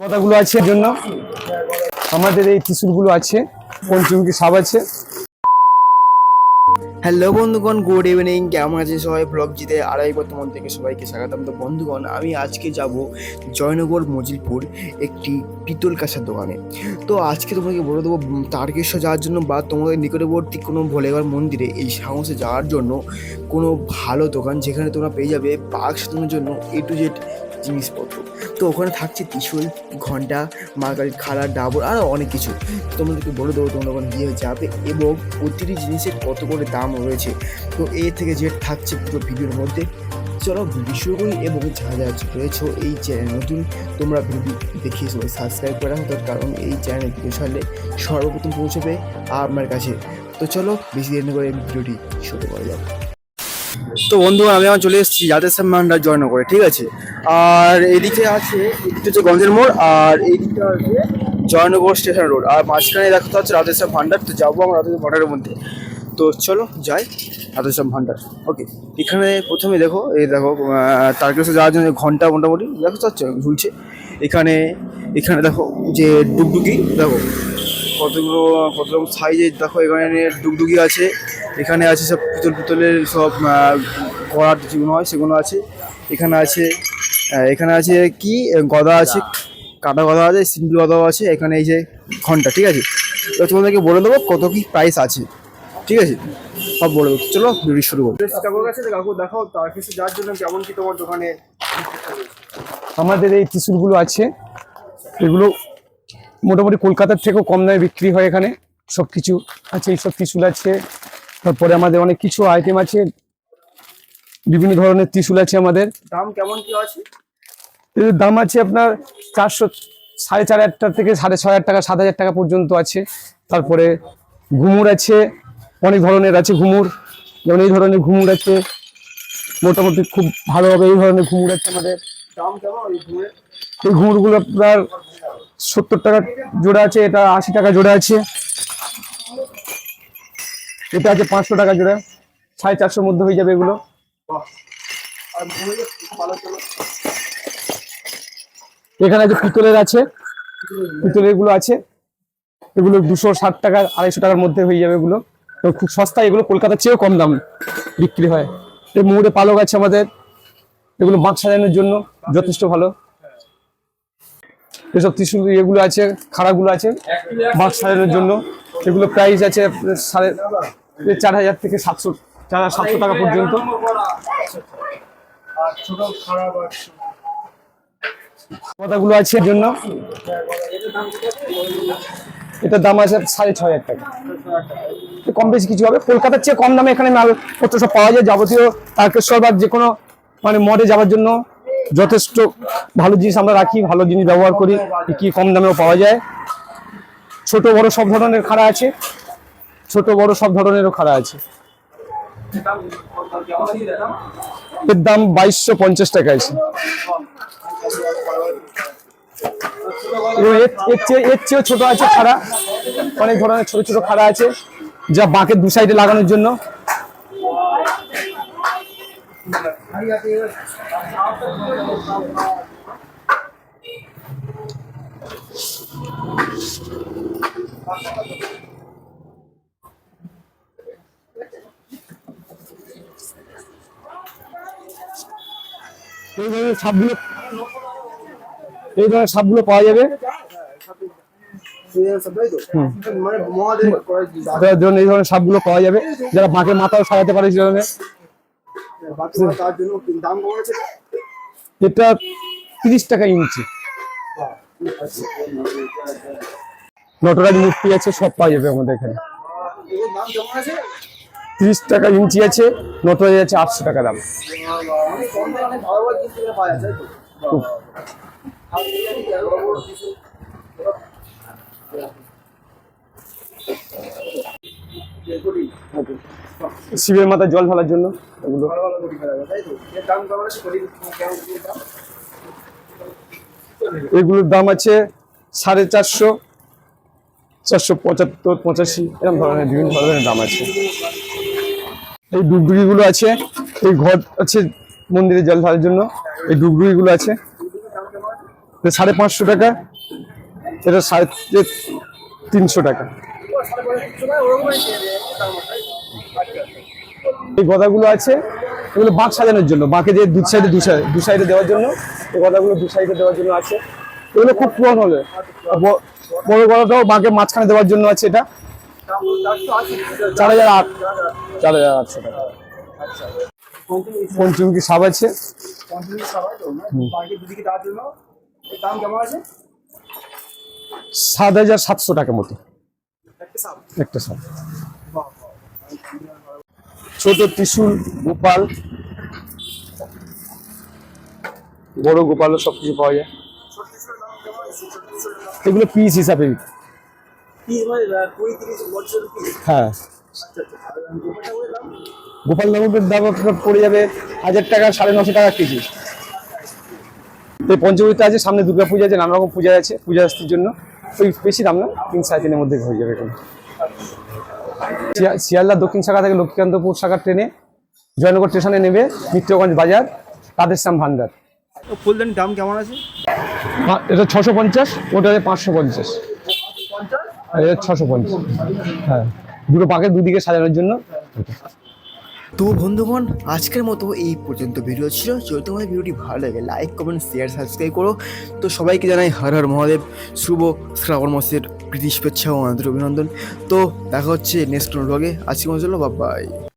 কথাগুলো আছে জন্য। আমাদের এই ত্রিশুলগুলো আছে, পঞ্চমুখী সাপ আছে। হ্যালো বন্ধুগণ গুড ইভিনিং কেমন আছে সবাই? ব্লগ জিতে আড়াই বর্তমান থেকে সবাইকে স্বাগতম। তো বন্ধুগণ, আমি আজকে যাব জয়নগর মজিলপুর একটি পিতল কাঁসার দোকানে। তো আজকে তোমাকে বলে দেবো তারকেশ্বর যাওয়ার জন্য বা তোমাদের নিকটবর্তী কোনো ভোলেবার মন্দিরে, এই সাহসে যাওয়ার জন্য কোনো ভালো দোকান যেখানে তোমরা পেয়ে যাবে বাঘ সাজানোর জন্য এ টু জেড জিনিসপত্র। তো ওখানে থাকছে ত্রিশুল, ঘণ্টা মার্কারির খালা ডাবর আরও অনেক কিছু। তোমাদেরকে বলে দেবো তোমরা ওখানে গিয়ে যাবে এবং প্রতিটি জিনিসের কত করে দাম রয়েছে। তো এ থেকে যে থাকছে পুরো ভিডিওর মধ্যে। চলো ভিডিও শুরু করি এবং যা যা রয়েছে এই চ্যানেল নতুন, তোমরা ভিডিও দেখিয়ে সবাই সাবস্ক্রাইব করে রাখো কারণ এই চ্যানেল ভিডিও ছাড়লে সর্বপ্রথম পৌঁছবে আপনার কাছে। তো চলো, বেশি দেরি করে ভিডিওটি শুরু করা যাক। তো বন্ধু, আমি আমার চলে এসেছি যাদের মান্ডার জয়নগরে, ঠিক আছে? আর এদিকে আছে, এদিকে হচ্ছে গঞ্জের মোড়, আর এইদিকটা আছে জয়নগর স্টেশন রোড। আর মাঝখানে দেখতে হচ্ছে রাধেশ্যাম ভান্ডার, তো যাব আমরা রাধেশ্যাম ভান্ডারের মধ্যে। তো চলো, যাই রাধেশ্যাম ভান্ডার। ওকে এখানে প্রথমে দেখো, এই দেখো তারকেশ্বর যাওয়ার জন্য ঘণ্টা মোটামুটি, দেখো পাচ্ছ ঝুলছে। এখানে এখানে দেখো যে ডুগডুগি, দেখো কতগুলো কত রকম সাইজের দেখো এখানে ডুগডুগি আছে। এখানে আছে সব পিতল পিতলের সব করার যেগুলো হয় সেগুলো আছে। এখানে আছে এখানে আছে কি? গদা আছে কাটা গদা আছে সিম্পল গদাও আছে এখানে এই যে ঘণ্টা ঠিক আছে? তো তোমাদেরকে বলে দেবো কত কি প্রাইস আছে ঠিক আছে? সব বলে দেবো। চলো ভিডিও শুরু করব কাকুর কাছে কাকু দেখাও তার কাছে যাওয়ার জন্য কেমন কি তোমার দোকানে? আমাদের এই ত্রিশুলগুলো আছে। এগুলো মোটামুটি কলকাতার থেকেও কম দামে বিক্রি হয় এখানে। সব কিছু আছে এইসব ত্রিশুল আছে। তারপরে আমাদের অনেক কিছু আইটেম আছে। বিভিন্ন ধরনের ত্রিশুল আছে আমাদের। দাম কেমন কি আছে? এর দাম আছে আপনার চারশো সাড়ে চার হাজার টাকা থেকে সাড়ে ছয় হাজার টাকা সাত হাজার টাকা পর্যন্ত আছে। তারপরে ঘুমুর আছে অনেক ধরনের আছে ঘুমুর যেমন এই ধরনের ঘুমুর আছে। মোটামুটি খুব ভালো হবে এই ধরনের ঘুমুর আছে আমাদের। দাম কেমন এই ঘুমুরগুলো আপনার সত্তর টাকা জোড়া আছে, এটা আশি টাকা জোড়া আছে। এটা আছে পাঁচশো টাকা জোড়া। সাড়ে চারশোর মধ্যে হয়ে যাবে এগুলো। এখানে আছে পিতলের আছে পিতলেরগুলো আছে, এগুলো দুশো ষাট টাকা, আড়াইশো টাকার মধ্যে হয়ে যাবে এগুলো। তো খুব সস্তা এগুলো কলকাতার চেয়েও কম দাম বিক্রি হয়। এই মুড়ে পালক আছে আমাদের। এগুলো বাঁক সাজানোর জন্য যথেষ্ট ভালো। এসব ত্রিশুল এগুলো আছে, খাড়াগুলো আছে বাঁক সাজানোর জন্য। এগুলো প্রাইস আছে সাড়ে চার হাজার থেকে সাতশো, চার হাজার সাতশো টাকা পর্যন্ত। কথাগুলো আছে এর জন্য। এটার দাম আছে সাড়ে ছ হাজার টাকা। কম বেশি কিছু হবে। কলকাতার চেয়ে কম দামে এখানে মালপত্র সব পাওয়া যায়। যাবতীয় তারকেশ্বর বা যে কোনো মানে মডে যাওয়ার জন্য যথেষ্ট ভালো জিনিস আমরা রাখি, ভালো জিনিস ব্যবহার করি, কি কম দামেও পাওয়া যায়। ছোট বড় সব ধরনের খাড়া আছে। ছোট বড় সব ধরনেরও খাড়া আছে। এর দাম বাইশশো পঞ্চাশ টাকা আছে। এর চেয়েও ছোট আছে খাড়া। অনেক ধরনের ছোট ছোট খাড়া আছে, যা বাঁকের দু সাইডে লাগানোর জন্য। এই ধরনের সাপগুলো এই ধরনের সাপগুলো পাওয়া যাবে। মানে এই ধরনের সাপগুলো পাওয়া যাবে। যারা বাঁকের মাথাও সাজাতে পারে সেই ধরনের। এটা তিরিশ টাকা ইঞ্চি। নটরাজ মূর্তি আছে, সব পাওয়া যাবে আমাদের এখানে। তিরিশ টাকা ইঞ্চি আছে, নটরাজ আছে আটশো টাকা দাম। অনেক কম দামে অনেক ভালো ভালো জিনিস এখানে পাওয়া যায় তাই তো আর এটা কি আর বড় বড় কিছু কোটি শিবের মাথায় জল ঢালার জন্য এগুলো। এগুলোর দাম আছে সাড়ে চারশো চারশো পঁচাত্তর পঁচাশি এরকম ধরনের বিভিন্ন ধরনের দাম আছে। এই ডুগডুগিগুলো আছে এই ঘর আছে মন্দিরে জল ঢালার জন্য এই ডুগডুগিগুলো আছে। সাড়ে পাঁচশো টাকা এটা সাড়ে তিনশো টাকা। এই গদাগুলো আছে এগুলো বাঁক সাজানোর জন্য বাঁকে যে দু সাইডে দু সাইডে দু সাইডে দেওয়ার জন্য এই গদাগুলো দু সাইডে দেওয়ার জন্য আছে। এগুলো খুব পুরন হবে বড় গদাটাও বাঁকে মাঝখানে দেওয়ার জন্য আছে এটা। চার হাজার আট চার হাজার আটশো টাকা। পঞ্চমুখী সাপ আছে? সাত হাজার সাতশো টাকা মতো। একটা সাপ ছোট ত্রিশুল গোপাল। বড় গোপালও সব কিছু পাওয়া যায়। এগুলো পিস হিসাবে। হ্যাঁ। গোপাল নগরের দাম আপনার পড়ে যাবে হাজার টাকা সাড়ে নশো টাকা কেজি। এই পঞ্চমীতে আছে সামনে দুর্গা পূজা আছে নানা রকম পূজা আছে পূজা আসতির জন্য। বেশি দাম না তিন সাড়ে তিনের মধ্যে হয়ে যাবে এখানে শিয়া- শিয়ালদা দক্ষিণ শাখা থেকে লক্ষ্মীকান্তপুর শাখার ট্রেনে জয়নগর স্টেশনে নেবে মিত্রগঞ্জ বাজার তাদের শ্যাম ভান্ডার ফুলদানির দাম কেমন আছে? এটা ছশো পঞ্চাশ ওটা পাঁচশো পঞ্চাশ। এটা ছশো পঞ্চাশ। হ্যাঁ দুটো পাকে দুদিকে সাজানোর জন্য। তো বন্ধুগণ, আজকের মতো এই পর্যন্ত ভিডিও ছিল। যদি তোমাদের ভিডিওটি ভালো লাগে লাইক কমেন্ট শেয়ার সাবস্ক্রাইব করো। তো সবাইকে জানাই হর হর মহাদেব। শুভ শ্রাবণ মাসের প্রীতি শুভেচ্ছা ও আন্তরিক অভিনন্দন। তো দেখা হচ্ছে নেক্সট ব্লগে আজকে মতো বাই